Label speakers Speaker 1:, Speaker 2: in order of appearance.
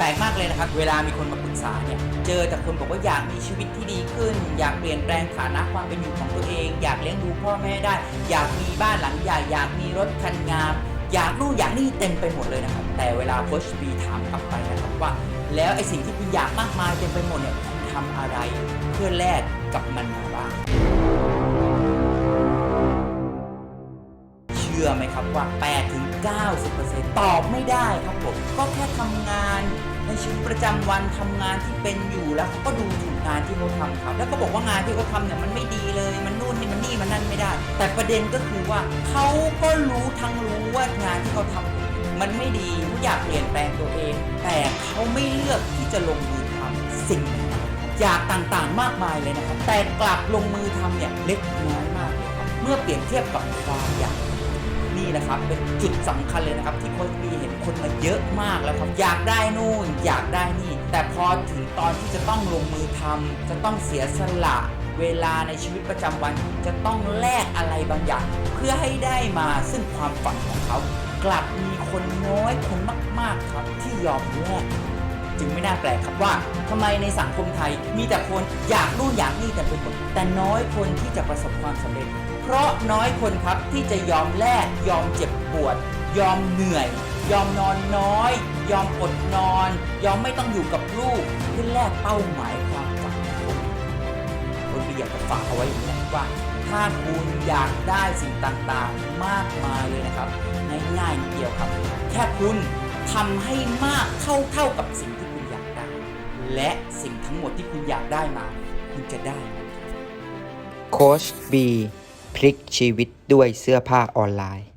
Speaker 1: แปลกมากเลยนะครับ เวลามีคนมาปรึกษาเนี่ย เจอแต่คนบอกว่าอยากมีชีวิตที่ดีขึ้น อยากเปลี่ยนแปลงฐานะความเป็นอยู่ของตัวเอง อยากเลี้ยงดูพ่อแม่ได้ อยากมีบ้านหลังใหญ่อยากมีรถคันงาม อยากนู่นอยากนี่เต็มไปหมดเลยนะครับ แต่เวลาโคชบีถามกลับไปนะครับว่า แล้วไอ้สิ่งที่คุณอยากมากมายเต็มไปหมดเนี่ยคุณทำอะไรเพื่อแลกกับมันมาบ้างเชื่อไหมครับว่า8ถึง90%ตอบไม่ได้ครับผม ก็แค่ทำงาน ในชีวิตประจำวันทำงานที่เป็นอยู่แล้วเขาก็ดูถูกงานที่เขาทำครับแล้วก็บอกว่างานที่เขาทำเนี่ยมันไม่ดีเลย มันนู่นนี่มันนี่มันนั่นไม่ได้ แต่ประเด็นก็คือว่าเขาก็รู้ทั้งรู้ว่างานที่เขาทำอยู่มันไม่ดีเขาอยากเปลี่ยนแปลงตัวเอง แต่เขาไม่เลือกที่จะลงมือทำสิ่งอยากต่างๆมากมายเลยนะครับแต่กลับลงมือทำเนี่ยเล็กน้อยมากเลยครับเมื่อเปรียบเทียบกับความอยาก ครับเป็นจุดสำคัญเลยนะครับ ที่โค้ชบีเห็นคนมาเยอะมากแล้วครับ อยากได้นู่น อยากได้นี่ แต่พอถึงตอนที่จะต้องลงมือทำจะต้องเสียสละเวลาในชีวิตประจำวันจะต้องแลกอะไรบางอย่าง เพื่อให้ได้มาซึ่งความฝันของเขา กลับมีคนน้อยคนมาก ๆ ครับที่ยอมแลก จึงไม่น่าแปลกครับว่าทำไมในสังคมไทยมีแต่คนอยากนู่นอยากนี่แต่เป็นคนแต่น้อยคนที่จะประสบความสำเร็จ เพราะน้อยคนครับที่จะยอมแลกยอมเจ็บปวด ยอมเหนื่อย ยอมนอนน้อย ยอมอดนอน ยอมไม่ต้องอยู่กับลูกเพื่อแลกเป้าหมายความฝันของคุณคุณอยากจะฝากเอาไว้อย่างนี้ว่าถ้าคุณอยากได้สิ่งต่างๆ มากมายเลยนะครับง่ายๆเดียวครับ แค่คุณทำให้มากเท่าเท่าๆกับสิ่งที่ และสิ่งทั้งหมดที่คุณอยากได้มา คุณจะได้
Speaker 2: โค้ชบีพลิกชีวิตด้วยเสื้อผ้าออนไลน์